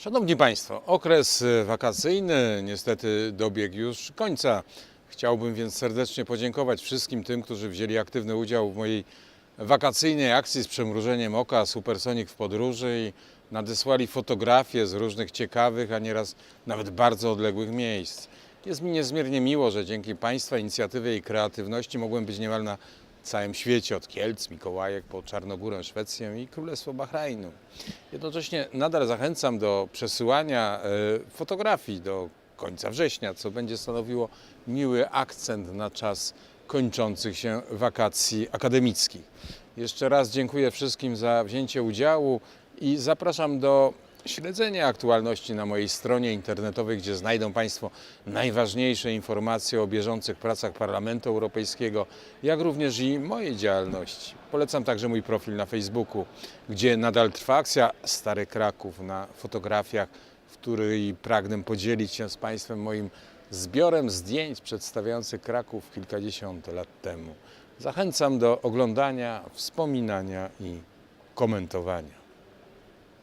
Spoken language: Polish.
Szanowni Państwo, okres e, wakacyjny niestety dobiegł już końca. Chciałbym więc serdecznie podziękować wszystkim tym, którzy wzięli aktywny udział w mojej wakacyjnej akcji z przymrużeniem oka Supersonik w podróży i nadesłali fotografie z różnych ciekawych, a nieraz nawet bardzo odległych miejsc. Jest mi niezmiernie miło, że dzięki Państwa inicjatywie i kreatywności mogłem być niemal na całym świecie, od Kielc, Mikołajek po Czarnogórę, Szwecję i Królestwo Bahrajnu. Jednocześnie nadal zachęcam do przesyłania e, fotografii do końca września, co będzie stanowiło miły akcent na czas kończących się wakacji akademickich. Jeszcze raz dziękuję wszystkim za wzięcie udziału i zapraszam do śledzenia aktualności na mojej stronie internetowej, gdzie znajdą Państwo najważniejsze informacje o bieżących pracach Parlamentu Europejskiego, jak również i mojej działalności. Polecam także mój profil na Facebooku, gdzie nadal trwa akcja Stary Kraków na fotografiach, w której pragnę podzielić się z Państwem moim zbiorem zdjęć przedstawiających Kraków kilkadziesiąt lat temu. Zachęcam do oglądania, wspominania i komentowania.